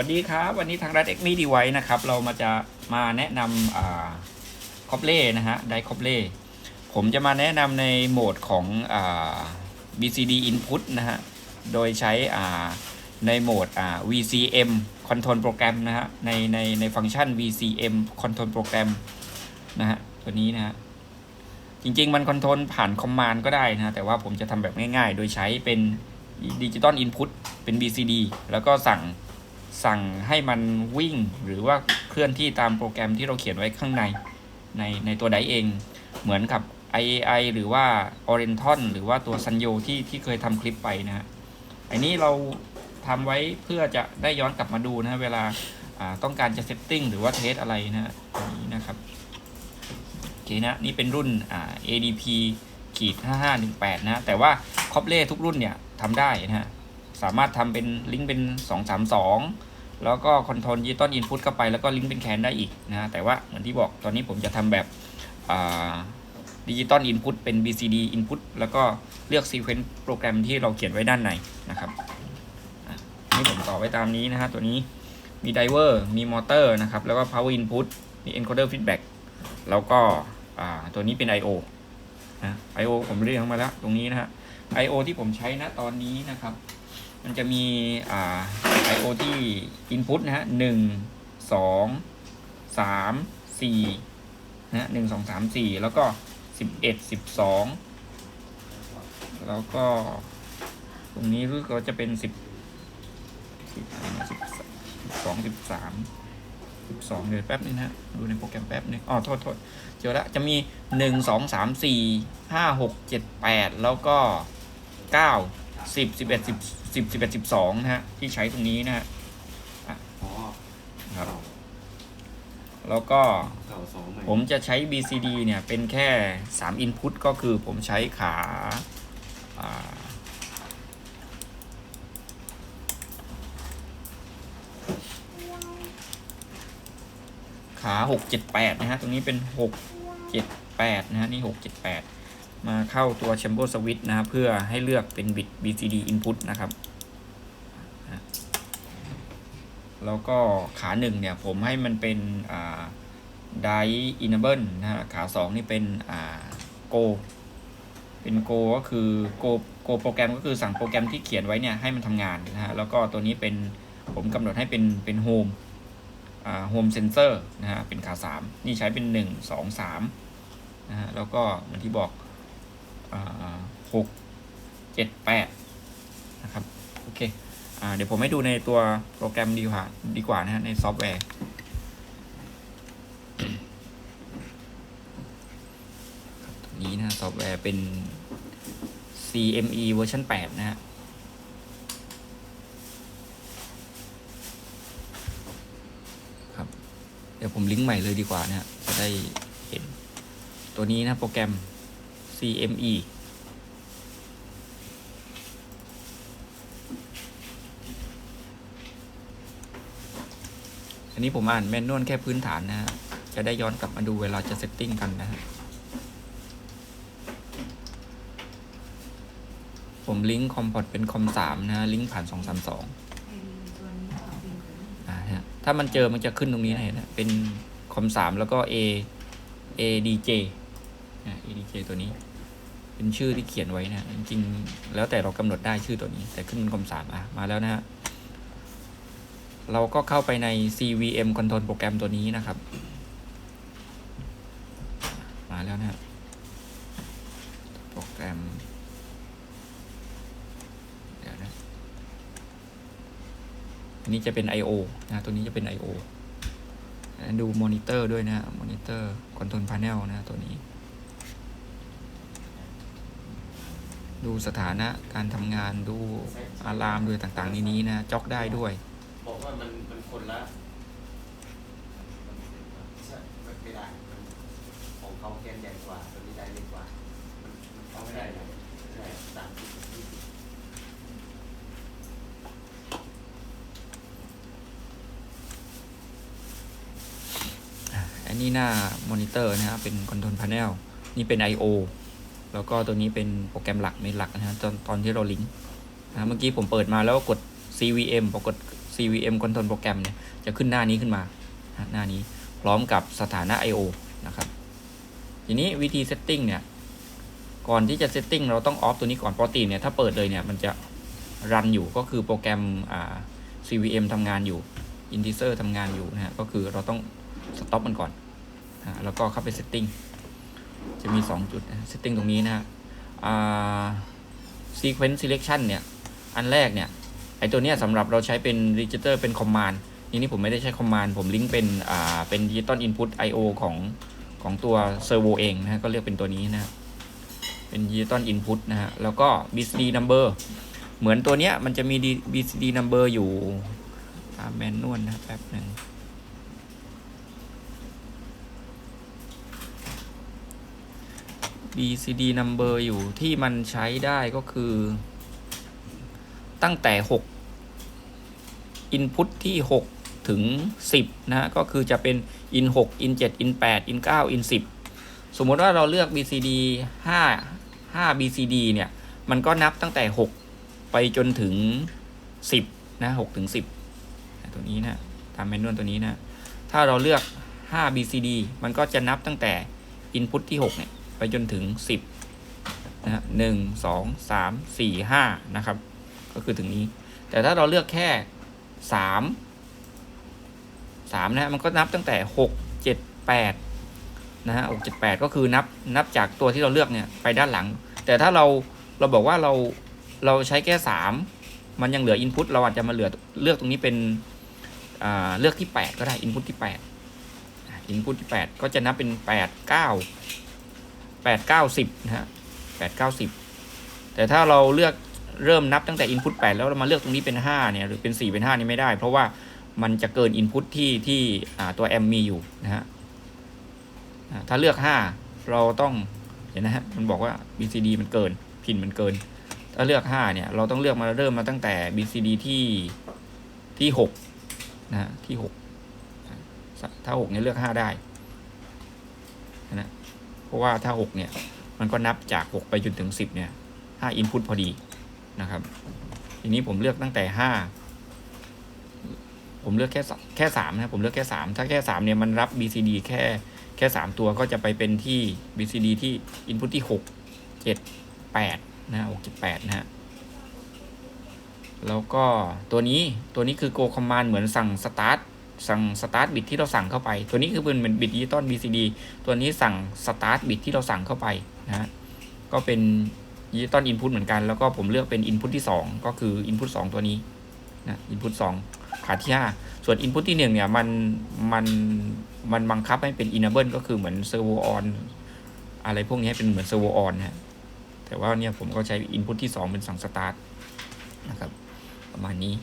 วัสดีครับ วันนี้ทางรัฐเอ็กมี่ดีไว้นะครับ เรามาจะมาแนะนำอ่าคอปเล่นะฮะไดคอปเล่ผมจะมาแนะนำในโหมดของอ่า BCD input นะฮะ โดยใช้อ่าในโหมดอ่า VCM control program นะฮะ ในในในฟังก์ชัน VCM control program นะฮะ ตัวนี้นะฮะ จริง ๆ มันคอนโทรลผ่านคอมมานด์ก็ได้นะ แต่ว่าผมจะทำแบบง่าย ๆ โดยใช้เป็นดิจิตอลอินพุตเป็น BCD แล้วก็สั่ง สั่งให้มันวิ่งหรือว่าเคลื่อนที่ตามโปรแกรมที่เราเขียนไว้ข้างในในในตัวไดเอง เหมือนกับ IAI หรือว่า Orienton หรือว่าตัว Sanyo ที่ที่เคยทำคลิปไปนะฮะอันนี้เราทำไว้เพื่อจะได้ย้อนกลับมาดูนะฮะเวลาต้องการจะเซตติ้งหรือว่าเทสอะไรนะฮะนี้นะครับโอเคนะนี่เป็นรุ่น ADP ขีด5518นะแต่ว่าคอปเล่ทุกรุ่นเนี่ยทำได้นะฮะ สามารถทำเป็นลิงก์เป็น 232 แล้วก็คอนโทรลดิจิตอลอินพุตเข้าไปแล้วก็ลิงก์เป็นแคนได้อีกนะแต่ว่าเหมือนที่บอกตอนนี้ผมจะทำแบบดิจิตอลอินพุตเป็น BCD input แล้วก็เลือก sequence โปรแกรมที่เราเขียนไว้ด้านในนะครับนี่ผมต่อไว้ตามนี้นะฮะตัวนี้มีไดเวอร์มีมอเตอร์นะครับ แล้วก็ power input มี encoder feedback แล้วก็ตัวนี้เป็น I/O นะ I/O ผมเรียกมาแล้วตรงนี้นะฮะ I/O ที่ผมใช้นะตอนนี้นะครับ มันจะมีอ่า I/O ที่ input นะฮะหนึ่งสองสามสี่นะฮะหนึ่งสองสามสี่แล้วก็สิบเอ็ดสิบสองแล้วก็ ตรงนี้รู้สึกว่าจะเป็นสิบสิบสิบสองสิบสามสิบสองเดี๋ยวแป๊บนึงนะฮะดูในโปรแกรมแป๊บนึงอ๋อโทษโทษเจอละจะมีหนึ่งสองสามสี่ห้าหกเจ็ดแปดแล้วก็เก้า สิบสิบเอ็ดสิบสิบสิบเอ็ดสิบสองนะฮะที่ใช้ตรงนี้นะฮะอ๋อครับแล้วก็เก่าสองใหม่ผมจะใช้ BCD เนี่ยเป็นแค่ 3 Input ก็คือผมใช้ขาอ่าขา 6 7 8 นะฮะ ตรงนี้เป็น 6 7 8 นะฮะ นี่ 6 7 8 มาเข้าตัว Chamber Switch นะครับ เพื่อให้เลือกเป็นบิต BCD Input นะครับ แล้วก็ขาหนึ่งเนี่ยผมให้มันเป็นอ่าไดอินเบิลนะขาสองนี่เป็นอ่าโก เป็นโกก็คือโกโกโปรแกรมก็คือสั่งโปรแกรมที่เขียนไว้เนี่ยให้มันทำงานนะฮะ แล้วก็ตัวนี้เป็นผมกำหนดให้เป็นเป็นโฮมอ่าโฮมเซนเซอร์นะฮะ เป็นขาสามนี่ใช้เป็นหนึ่งสองสามนะฮะ แล้วก็เหมือนที่บอก หกเจ็ดแปดนะครับ โอเคอเดี๋ยวผมให้ดูในตัวโปรแกรมดีกว่าดีกว่านะฮะในซอฟต์แวร์นี้นะซอฟต์แวร์เป็น CME เวอร์ชัน8 นะฮะครับ เดี๋ยวผมลิงก์ใหม่เลยดีกว่านะฮะจะได้เห็น ตัวนี้นะโปรแกรม CME อันนี้ผมอ่านแมนนวลแค่พื้นฐานนะฮะ จะได้ย้อนกลับมาดูเวลาจะเซตติ้งกันนะฮะ ผมลิงก์คอมพอร์ตเป็นคอมสามนะฮะ ลิงก์ผ่านสองสามสองถ้ามันเจอมันจะขึ้นตรงนี้นะเห็นไหมเป็นคอมสามแล้วก็ A ADJ นะ ADJ ตัวนี้ เป็นชื่อที่เขียนไว้นะจริงๆแล้วแต่เรากำหนดได้ชื่อตัวนี้ แต่ขึ้นเป็นคอมสามอะมาแล้วนะฮะเราก็เข้าไปใน CVM Control โปรแกรมตัวนี้นะครับ มาแล้วนะฮะโปรแกรม เดี๋ยวนะอันนี้จะเป็น I/O นะตัวนี้จะเป็น I/O ดูมอนิเตอร์ด้วยนะมอนิเตอร์คอนโทรลพาเนลนะตัวนี้ ดูสถานะการทำงานดูอะลามด้วยต่างๆในนี้นะจ็อกได้ด้วยบอกว่ามันมันคนละใช่ไม่ได้มันของเขาแกนใหญ่กว่าตัวนี้ได้เล็กกว่ามันมันเข้าไม่ได้เลยใช่สามสิบยี่สิบอันนี้หน้ามอนิเตอร์นะครับเป็นคอนโทรลพาเนลนี่เป็น I/O แล้วก็ตัวนี้เป็นโปรแกรมหลักเมนหลักนะฮะตอนตอนที่เราลิงก์นะเมื่อกี้ผมเปิดมาแล้วก็กด CVM พอกด CVM Control โปรแกรมเนี่ยจะขึ้นหน้านี้ขึ้นมาหน้านี้พร้อมกับสถานะ I/O นะครับ ทีนี้วิธีเซตติ้งเนี่ยก่อนที่จะเซตติ้งเราต้องออฟตัวนี้ก่อนปกติเนี่ยถ้าเปิดเลยเนี่ยมันจะรันอยู่ก็คือโปรแกรม CVM ทำงานอยู่ Integer ทำงานอยู่นะฮะก็คือเราต้องสต็อปมันก่อนแล้วก็เข้าไปเซตติ้ง จะมี 2 จุดนะเซตติ้งตรงนี้นะฮะอ่า sequence selection เนี่ย อันแรกเนี่ย ไอตัวเนี้ยสำหรับเราใช้เป็น register เป็น command นี่นี่ผมไม่ได้ใช้ command ผมลิงก์เป็นอ่าเป็น digital input I/O ของของตัว servo เองนะฮะก็เรียกเป็นตัวนี้นะเป็น digital input นะฮะ แล้วก็ BCD number เหมือนตัวเนี้ยมันจะมี BCD number อยู่ตามแมนนวลนะแป๊บหนึ่ง BCD number อยู่ที่มันใช้ได้ก็คือ ตั้งแต่ 6 input ที่ 6 ถึง 10นะฮะก็คือจะเป็น in 6 in 7 in 8 in 9 in 10 สมมติว่าเราเลือก BCD 5 5 BCD เนี่ย มันก็นับตั้งแต่ 6 ไปจนถึง 10 นะ6ถึง 10 ตัวนี้นะตามแมนนวลตัวนี้นะ ถ้าเราเลือก 5 BCD มันก็จะนับตั้งแต่ input ที่ 6 เนี่ย ไปจนถึง 10นะฮะหนึ่งสองสามสี่ห้านะครับ ก็คือถึงนี้ แต่ถ้าเราเลือกแค่สามสามนะฮะมันก็นับตั้งแต่หกเจ็ดแปดนะฮะหกเจ็ดแปดก็คือนับนับจากตัวที่เราเลือกเนี่ยไปด้านหลัง แต่ถ้าเราเราบอกว่าเราเราใช้แค่สามมันยังเหลืออินพุตเราอาจจะมาเหลือเลือกตรงนี้เป็นเลือกที่แปดก็ได้อินพุตที่แปดอินพุตที่แปดก็จะนับเป็นแป ดเก้าแปดเก้าสิบนะฮะแปดเก้าสิบแต่ถ้าเราเลือกเริ่มนับตั้งแต่ input 8 แล้วเรามาเลือกตรงนี้เป็น 5 เนี่ย หรือเป็น 4 เป็น 5 นี่ไม่ได้ เพราะว่ามันจะเกิน input ที่ที่ตัว m มีอยู่นะฮะถ้าเลือก 5 เราต้องเห็นนะฮะมันบอกว่า BCD มันเกินพินมันเกิน ถ้าเลือก 5 เนี่ย เราต้องเลือกมาเริ่มมาตั้งแต่ BCD ที่ที่6นะฮะที่ 6 ถ้า 6 เนี่ยเลือก 5 ได้นะ เพราะว่าถ้า 6 เนี่ย มันก็นับจาก 6 ไปจนถึง 10 เนี่ย 5 input พอดีนะครับ ทีนี้ผมเลือกตั้งแต่ 5 ผมเลือกแค่แค่3นะผมเลือกแค่ 3 ถ้าแค่ 3 เนี่ยมันรับ BCD แค่แค่ 3 ตัวก็จะไปเป็นที่ BCD ที่ input ที่ 6 7 8นะ6 7 8นะฮะแล้วก็ตัวนี้ตัวนี้คือ go command เหมือนสั่ง start สั่ง start bit ที่เราสั่งเข้าไป ตัวนี้คือเป็นเหมือน bit digital BCD ตัวนี้สั่ง start bit ที่เราสั่งเข้าไปนะฮะก็เป็นดิจิตอลอินพุตเหมือนกัน แล้วก็ผมเลือกเป็นอินพุตที่ 2 ก็คืออินพุต2ตัวนี้นะอินพุต2ขาที่ 5 ส่วนอินพุตที่ 1 เนี่ยมันมันมันบังคับให้เป็น enable ก็คือเหมือน servo on อะไรพวกนี้เป็นเหมือน servo on นะแต่ว่าเนี่ยผมก็ใช้อินพุตที่ 2 เป็นสั่ง start นะครับประมาณนี้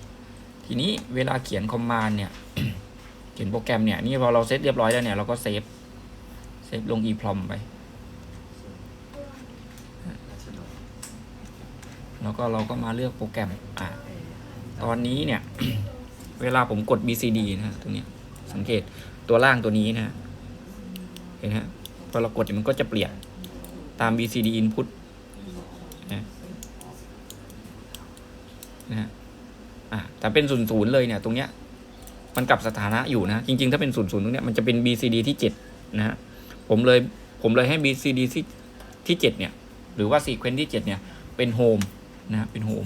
ทีนี้เวลาเขียนคอมมานด์เนี่ย เขียนโปรแกรมเนี่ย นี่พอเราเซตเรียบร้อยแล้วเนี่ย เราก็เซฟ เซฟลง EEPROM ไป แล้วก็เราก็มาเลือกโปรแกรม อะตอนนี้เนี่ย เวลาผมกด BCD นะตรงเนี้ยสังเกตตัวล่างตัวนี้นะเห็นฮะพอเรากดมันก็จะเปลี่ยนตาม BCD input นะนะฮะอะแต่เป็นศูนย์ศูนย์เลยเนี่ย ตรงเนี้ย มันกลับสถานะอยู่นะ จริง ๆ ถ้าเป็นศูนย์ศูนย์ตรงเนี้ยมันจะเป็น BCD ที่เจ็ดนะฮะผมเลยผมเลยให้ BCD ที่ที่เจ็ดเนี่ย หรือว่า sequence ที่เจ็ดเนี่ย เป็น home นะฮะเป็นโฮม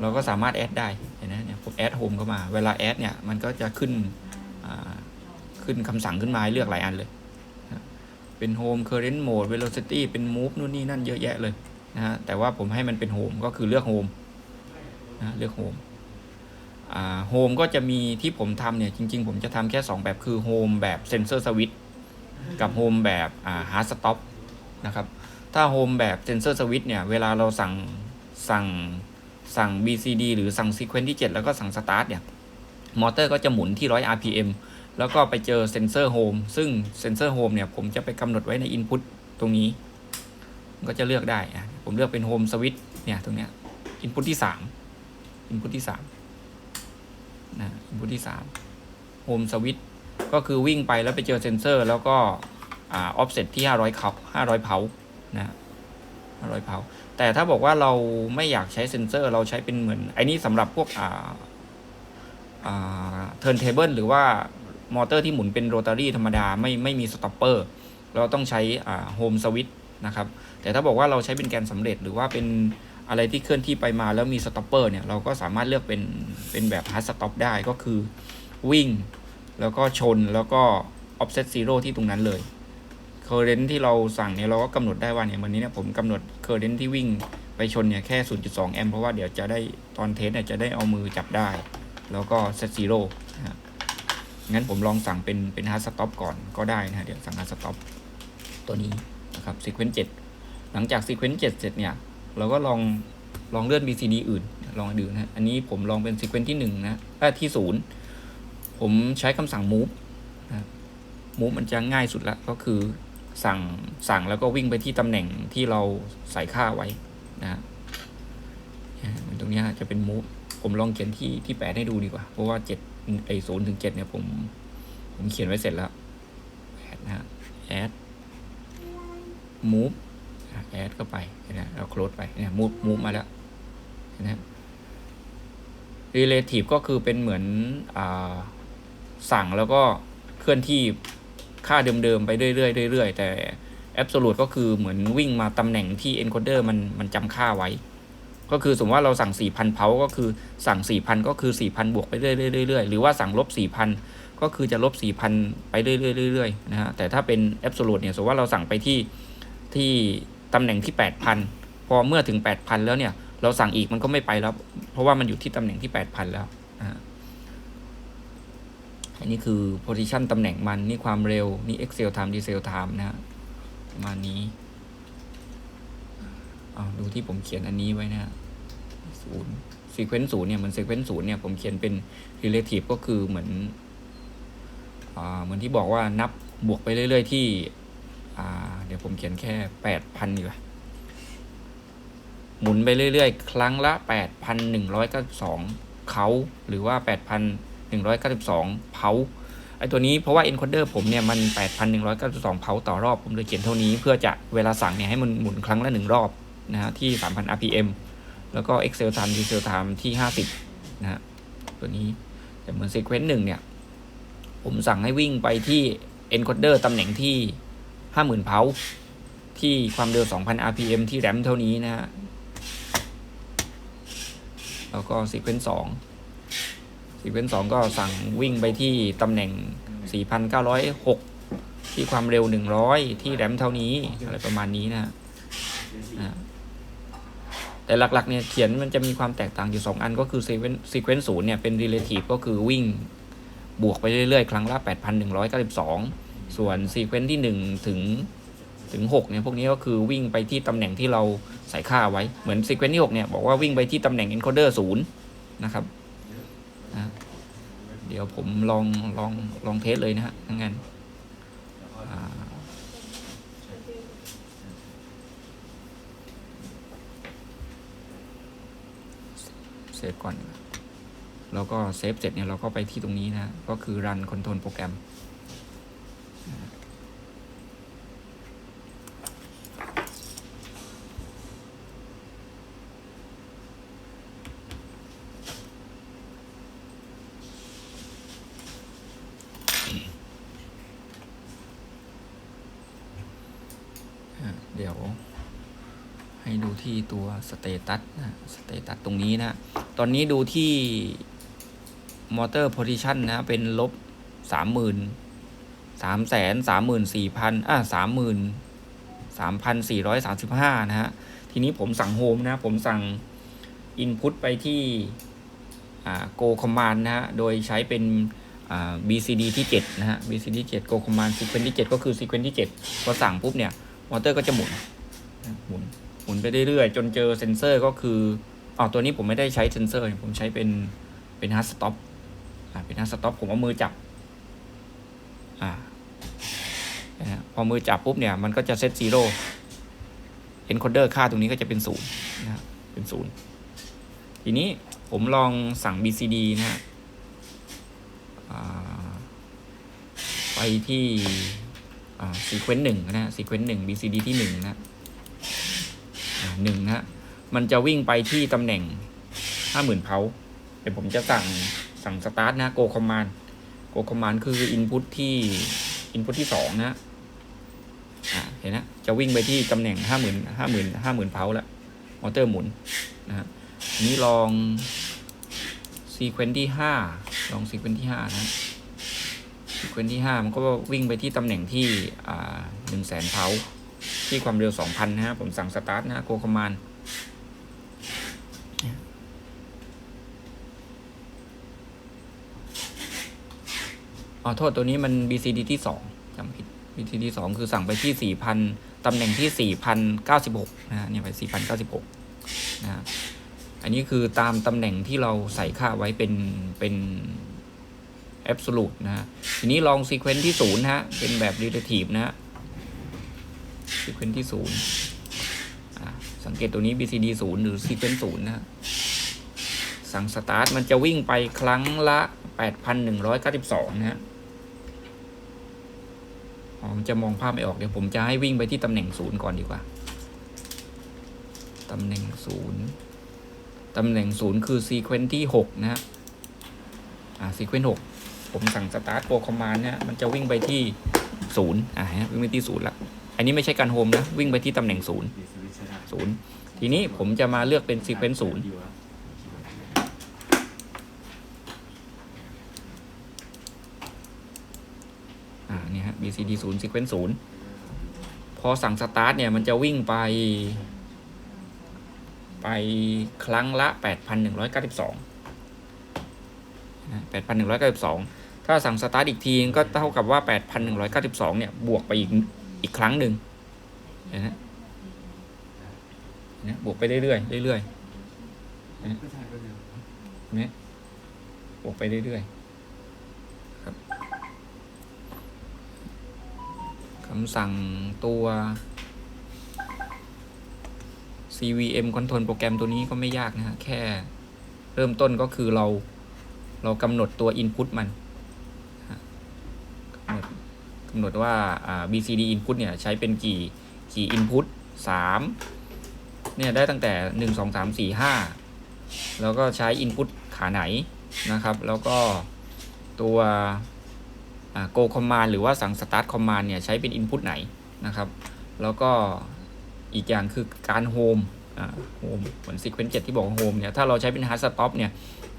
เราก็สามารถแอดได้เห็นไหมเนี่ยผมแอดโฮมเข้ามา เวลาแอดเนี่ย มันก็จะขึ้นขึ้นคำสั่งขึ้นมาให้เลือกหลายอันเลยนะเป็นโฮม current mode velocity เป็น move นู่นนี่นั่นเยอะแยะเลยนะฮะแต่ว่าผมให้มันเป็นโฮมก็คือเลือกโฮมนะเลือกโฮม โฮมก็จะมีที่ผมทำเนี่ยจริง ๆ ผมจะทำแค่ 2 แบบคือโฮมแบบเซนเซอร์สวิตกับโฮมแบบฮาร์ดสต็อปนะครับถ้าโฮมแบบเซนเซอร์สวิตเนี่ยเวลาเราสั่งสั่งสั่ง BCD หรือสั่ง Sequence ที่ 7 แล้วก็สั่ง Start เนี่ยมอเตอร์ก็จะหมุนที่ 100 RPM แล้วก็ไปเจอเซนเซอร์โฮมซึ่งเซนเซอร์โฮมเนี่ยผมจะไปกำหนดไว้ใน Input ตรงนี้ ก็จะเลือกได้อะผมเลือกเป็นโฮมสวิตเนี่ยตรงเนี้ย Input ที่ 3 Input ที่ 3 นะ Input ที่3โฮมสวิตก็คือวิ่งไปแล้วไปเจอเซนเซอร์ แล้วก็อ่า offset ที่ 500เขา500 เผานะร้อยเผา แต่ถ้าบอกว่าเราไม่อยากใช้เซ็นเซอร์ เราใช้เป็นเหมือนไอ้นี่สำหรับพวกอ่าเทิร์นเทเบิลหรือว่ามอเตอร์ที่หมุนเป็นโรตารี่ธรรมดาไม่ไม่มีสต็อปเปอร์เราต้องใช้โฮมสวิตนะครับ แต่ถ้าบอกว่าเราใช้เป็นแกนสำเร็จหรือว่าเป็น อะไรที่เคลื่อนที่ไปมาแล้วมีสต็อปเปอร์เนี่ยเราก็สามารถเลือกเป็นเป็นแบบฮาร์ดสต็อปได้ก็คือวิ่ง แล้วก็ชนแล้วก็ offset zero ที่ตรงนั้นเลย current ที่เราสั่งเนี่ยเราก็กำหนดได้ว่าเนี่ยวันนี้เนี่ยผมกำหนด current ที่วิ่งไปชนเนี่ยแค่ 0.2 แอมป์เพราะว่าเดี๋ยวจะได้ตอนเทสเนี่ยจะได้เอามือจับได้ แล้วก็ set zero นะฮะงั้นผมลองสั่งเป็นเป็น hard stop ก่อนก็ได้นะฮะเดี๋ยวสั่ง hard stop ตัวนี้นะครับ sequence 7หลังจาก sequence 7เสร็จเนี่ย เราก็ลองลองเลื่อน BCD อื่น ลองดูนะอันนี้ผมลองเป็น sequence ที่1นะเอ่อที่0ผมใช้คำสั่ง move นะ move มันจะง่ายสุดละก็คือสั่งสั่งแล้วก็วิ่งไปที่ตำแหน่งที่เราใส่ค่าไว้นะฮะอ่าตรงนี้จะเป็น move ผมลองเขียนที่ที่แปดให้ดูดีกว่า เพราะว่าเจ็ดไอ้ศูนย์ถึงเจ็ดเนี่ยผมผมเขียนไว้เสร็จแล้วแปดนะฮะ add move แอะ add เข้าไปเห็นไหมเรา close ไปเนี่ย move move มาแล้วเนไหม relative ก็คือเป็นเหมือนอสั่งแล้วก็เคลื่อนที่ค่าเดิมๆ ไปเรื่อยๆเรื่อยๆแต่ absolute ก็คือเหมือนวิ่งมาตำแหน่งที่ encoder มันมันจำค่าไว้ ก็คือสมมติว่าเราสั่ง 4,000เพาก็คือสั่ง 4,000 ก็คือ 4,000 บวกไปเรื่อยๆเรื่อยๆหรือว่าสั่งลบ 4,000 ก็คือจะลบ 4,000 ไปเรื่อยๆเรื่อยๆนะฮะแต่ถ้าเป็น absolute เนี่ยสมมติว่าเราสั่งไปที่ที่ ตำแหน่งที่ 8,000 พอเมื่อถึง 8,000 แล้วเนี่ยเราสั่งอีกมันก็ไม่ไปแล้ว เพราะว่ามันอยู่ที่ตำแหน่งที่ 8,000 แล้วอันนี้คือ position ตำแหน่งมันนี่ความเร็วนี่ excel time diesel time นะฮะประมาณนี้เอาดูที่ผมเขียนอันนี้ไว้นะฮะศูนย์ sequence ศูนย์เนี่ยมือน sequence ศูนย์เนี่ยผมเขียนเป็น relative ก็คือเหมือนอ่าเหมือนที่บอกว่านับบวกไปเรื่อย ๆ ที่ เดี๋ยวผมเขียนแค่8,000ดีกว่าหมุนไปเรื่อยๆ ครั้งละ 8,192เขาหรือว่า 8,192เผาไอตัวนี้เพราะว่า encoder ผมเนี่ย มัน 8,192เผาต่อรอบ ผมเลยเขียนเท่านี้เพื่อจะเวลาสั่งเนี่ยให้มันหมุนครั้งละหนึ่งรอบนะฮะที่ 3,000 rpm แล้วก็ excel time diesel time ที่ 50 นะฮะตัวนี้ แต่เหมือน sequence หนึ่งเนี่ย ผมสั่งให้วิ่งไปที่ encoder ตำแหน่งที่ 50,000เผาที่ความเร็ว 2,000 rpm ที่แรมเท่านี้นะฮะ แล้วก็ซีเควนซ์สองซีเควนซ์สองก็สั่งวิ่งไปที่ตำแหน่ง 4,906 ที่ความเร็ว 100 ที่แรมเท่านี้อะไรประมาณนี้นะฮะแต่หลักๆเนี่ยเขียนมันจะมีความแตกต่างอยู่ 2 อันก็คือซีเควนซ์ศูนย์เนี่ยเป็น relative ก็คือวิ่งบวกไปเรื่อยๆ ครั้งละ 8,192 ส่วนซีเควนซ์ที่1ถึงถึง6เนี่ยพวกนี้ก็คือวิ่งไปที่ตำแหน่งที่เราใส่ค่าไว้เหมือนซีเควนซ์ที่6เนี่ยบอกว่าวิ่งไปที่ตำแหน่ง encoder 0นะครับนะเดี๋ยวผมลองลองลองเทสเลยนะฮะงั้นอ่าเซฟก่อน แล้วก็เซฟเสร็จเนี่ยเราก็ไปที่ตรงนี้นะ ก็คือ run control โปรแกรม อะเดี๋ยว ให้ดู ที่ตัวสเตตัสนะสเตตัสตรงนี้นะ ตอนนี้ดูที่มอเตอร์โพซิชันนะ เป็นลบสามหมื่นสามแสนสามหมื่นสี่พันอะสามหมื่นสามพันสี่ร้อยสามสิบห้านะฮะ ทีนี้ผมสั่งโฮมนะ ผมสั่ง Input ไปที่อ่า Go Command นะฮะ โดยใช้เป็นอ่า BCD ที่ 7 นะฮะ BCD 7 Go Command Sequence ที่ 7 ก็คือ Sequence ที่ 7 พอสั่งปุ๊บเนี่ย มอเตอร์ก็จะหมุน หมุน มุนไปเรื่อยๆ จนเจอเซนเซอร์ก็คืออ๋อตัวนี้ผมไม่ได้ใช้เซนเซอร์ ผมใช้เป็นเป็นฮาร์ดสต็อปอ่าเป็นฮาร์ดสต็อปผมเอามือจับอ่าพอมือจับปุ๊บเนี่ยมันก็จะเซตซีโร่เอนโคเดอร์ค่าตรงนี้ก็จะเป็นศูนย์นะเป็นศูนย์ทีนี้ผมลองสั่ง BCD นะฮะไปที่อ่าซีเควนต์หนึ่งนะฮะซีเควนต์หนึ่ง BCD ที่หนึ่งนะ หนึ่งนะฮะมันจะวิ่งไปที่ตำแหน่งห้าหมื่นเพาเดี๋ยวผมจะสั่งสั่งสตาร์ทนะ go command go command คือ input ที่ input ที่สองนะเห็นนะจะวิ่งไปที่ตำแหน่งห้าหมื่นห้าหมื่นห้าหมื่นเพาแล้วมอเตอร์หมุนนะครับอันนี้ลองซีเควนต์ที่ห้าลองซีเควนต์ที่ห้านะซีเควนต์ที่ห้ามันก็วิ่งไปที่ตำแหน่งที่หนึ่งแสนเพา ที่ความเร็วสองพันนะฮะ ผมสั่งสตาร์ทนะโกคอมมานอ๋อโทษตัวนี้มัน BCD ที่สองจำผิด BCD สองคือสั่งไปที่สี่พันตำแหน่งที่สี่พันเก้าสิบหกนะฮะเนี่ยไปสี่พันเก้าสิบหกนะฮะอันนี้คือตามตำแหน่งที่เราใส่ค่าไว้เป็นเป็น absolute นะฮะทีนี้ลอง sequence ที่ศูนย์นะฮะเป็นแบบ relative นะฮะ sequence ที่ศูนย์อ่าสังเกตตัวนี้ BCD ศูนย์หรือ sequence ศูนย์นะฮะสั่ง start มันจะวิ่งไปครั้งละ 8,192 นะฮะอ๋อมันจะมองภาพไม่ออก เดี๋ยวผมจะให้วิ่งไปที่ตำแหน่งศูนย์ก่อนดีกว่า ตำแหน่งศูนย์ตำแหน่งศูนย์คือซีเควนต์ที่หกนะฮะ อ่าซีเควนต์หกผมสั่งสตาร์ทโปรคอมมานด์เนี่ยมันจะวิ่งไปที่ศูนย์อ่าฮะวิ่งไปที่ศูนย์ละ อันนี้ไม่ใช่การโฮมนะ วิ่งไปที่ตำแหน่งศูนย์ศูนย์ทีนี้ผมจะมาเลือกเป็นซีเควนต์ศูนย์อ่าเนี่ยฮะ BCD ศูนย์ sequence ศูนย์พอสั่งสตาร์ทเนี่ย มันจะวิ่งไป ไปครั้งละ 8,192นะ8,192 ถ้าสั่งสตาร์ทอีกทีก็เท่ากับว่า 8,192 เนี่ย บวกไปอีก อีกครั้งหนึ่งเห็นไหมเห็นไหมบวกไปเรื่อยๆเรื่อยๆเนไหมบวกไปเรื่อยๆครับคำสั่งตัว CVM Control โปรแกรมตัวนี้ก็ไม่ยากนะฮะ แค่เริ่มต้นก็คือเราเรากำหนดตัว Input มันนะฮะกำหนด กำหนดว่า BCD Input เนี่ยใช้เป็นกี่กี่ Input 3เนี่ยได้ตั้งแต่ 1 2 3 4 5 แล้วก็ใช้ Input ขาไหนนะครับ แล้วก็ตัวอ่า Go Command หรือว่าสั่ง Start Command เนี่ยใช้เป็น Input ไหนนะครับ แล้วก็อีกอย่างคือการ Home อ่า Home เหมือน Sequence 7 ที่บอกว่า Home เนี่ยถ้าเราใช้เป็น Hard Stop เนี่ย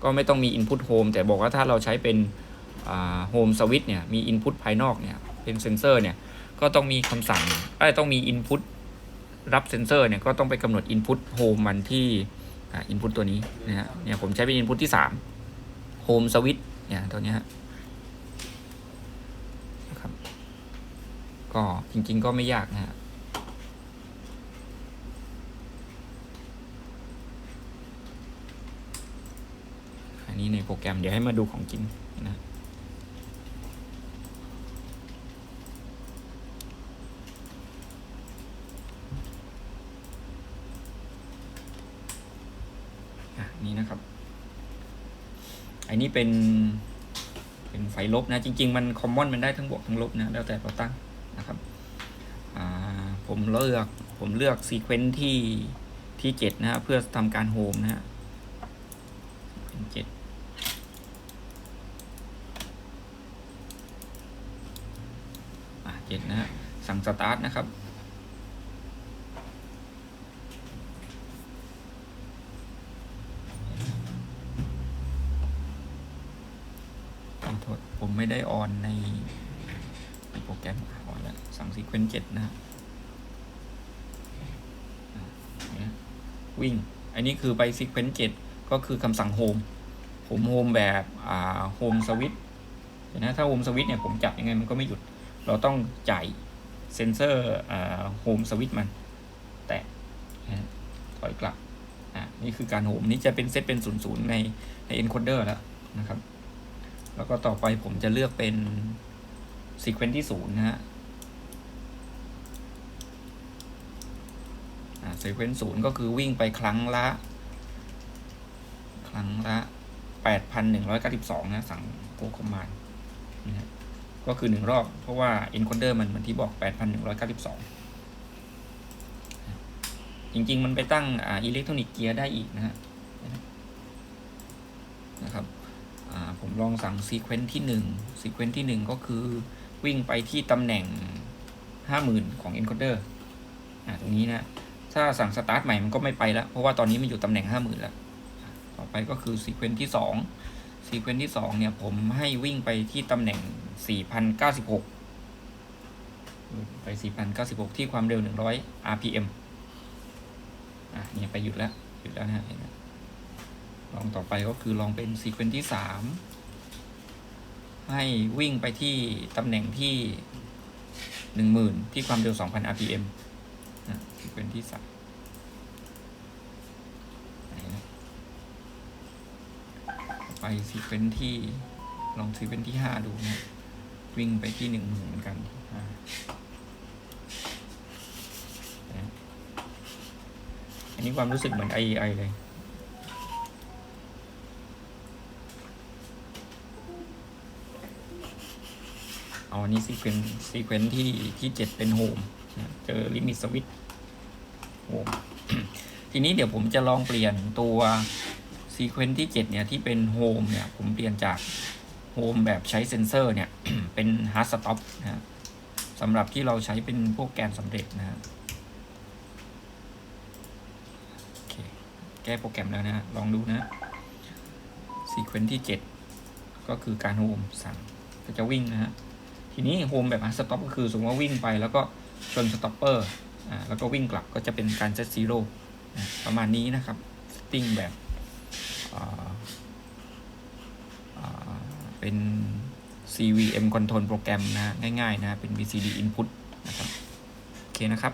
ก็ไม่ต้องมี Input Home แต่บอกว่าถ้าเราใช้เป็นอ่า Home Switch เนี่ยมี Input ภายนอกเนี่ย เป็นเซนเซอร์เนี่ยก็ต้องมีคำสั่งเอ้ต้องมี Input รับเซนเซอร์เนี่ยก็ต้องไปกำหนด Input Home มันที่อ่า Input ตัวนี้นะฮะเนี่ยผมใช้เป็น Input ที่3 Home Switch เนี่ยตัวเนี้ยฮะนะครับก็จริง ๆ ก็ไม่ยากนะฮะอันนี้ในโปรแกรมเดี๋ยวให้มาดูของจริงนะ อะ นี่นะครับ อันนี้เป็น เป็นไฟลบนะ จริง ๆ มันคอมมอนมันได้ทั้งบวกทั้งลบนะ แล้วแต่เราตั้งนะครับ ผมเลือก ผมเลือกซีเควนซ์ที่ที่เจ็ดนะฮะ เพื่อทำการโฮมนะฮะเป็นเจ็ดอะเจ็ดนะฮะ สั่งสตาร์ทนะครับ ขอโทษผม ไม่ได้ออนในในโปรแกรมออนแล้วสั่งซีเควนซ์เจ็ดนะฮะวิ่ง อันนี้คือไปซีเควนซ์เจ็ดก็คือคำสั่งโฮมผมโฮมแบบอ่าโฮมสวิตนะถ้าโฮมสวิตเนี่ยผมจับยังไงมันก็ไม่หยุด เราต้องจ่ายเซนเซอร์อ่าโฮมสวิตมัน แตะถอยกลับ อะนี่คือการโฮมนี่จะเป็นเซตเป็นศูนย์ศูนในใน encoder แล้วนะครับ แล้วก็ต่อไปผมจะเลือกเป็น sequence ที่ศูนย์นะฮะอ่า sequence ศูนย์ก็คือวิ่งไปครั้งละ ครั้งละแปดพันหนึ่งร้อยเก้าสิบสองนะ สั่ง go command นะฮะก็คือหนึ่งรอบ เพราะว่า encoder มันเหมือนที่บอกแปดพันหนึ่งร้อยเก้าสิบสองจริง ๆ มันไปตั้งอ่าอิเล็กทรอนิกเกียร์ได้อีกนะฮะนะครับ ผมลองสั่งซีเควนซ์ที่หนึ่งซีเควนซ์ที่หนึ่งก็คือวิ่งไปที่ตำแหน่งห้าหมื่นของ encoder อ่าตรงนี้นะ ถ้าสั่งสตาร์ทใหม่มันก็ไม่ไปแล้ว เพราะว่าตอนนี้มันอยู่ตำแหน่งห้าหมื่นแล้ว ต่อไปก็คือซีเควนซ์ที่สองซีเควนซ์ที่สองเนี่ย ผมให้วิ่งไปที่ตำแหน่งสี่พันเก้าสิบหกไปสี่พันเก้าสิบหกที่ความเร็วหนึ่งร้อย rpm อะเนี่ยไปหยุดแล้ว หยุดแล้วนะฮะเห็นไหม ลองต่อไปก็คือลองเป็นซีเควนซ์ที่สามให้วิ่งไปที่ตำแหน่งที่หนึ่งหมื่นที่ความเร็วสองพัน rpm นะซีเควนซ์ที่สามไปซีเควนซ์ที่ลองซีเควนซ์ที่ห้าดูนะวิ่งไปที่หนึ่งหมื่นเหมือนกันอันนี้ความรู้สึกเหมือน IEI เลย เอาอันนี้ซีเควนซ์ซีเควนซ์ที่ที่เจ็ดเป็นโฮมเจอลิมิตสวิตโฮมทีนี้เดี๋ยวผมจะลองเปลี่ยนตัวซีเควนซ์ที่เจ็ดเนี่ยที่เป็นโฮมเนี่ยผมเปลี่ยนจากโฮมแบบใช้เซนเซอร์เนี่ยเป็นฮาร์ดสต็อปนะสำหรับที่เราใช้เป็นพวกแกนสำเร็จนะโอเคแก้โปรแกรมแล้วนะ ลองดูนะซีเควนซ์ที่ 7 ก็คือการโฮมสั่งก็จะวิ่งนะฮะ ทีนี้โฮมแบบฮาร์ดสต็อปก็คือสมมติว่าวิ่งไปแล้วก็ชนสต็อปเปอร์อ่าแล้วก็วิ่งกลับก็จะเป็นการเซตซีโร่ประมาณนี้นะครับสติ้งแบบอ่าเป็น CVM control โปรแกรมนะ ง่ายๆนะ เป็น BCD input นะครับ โอเคนะครับ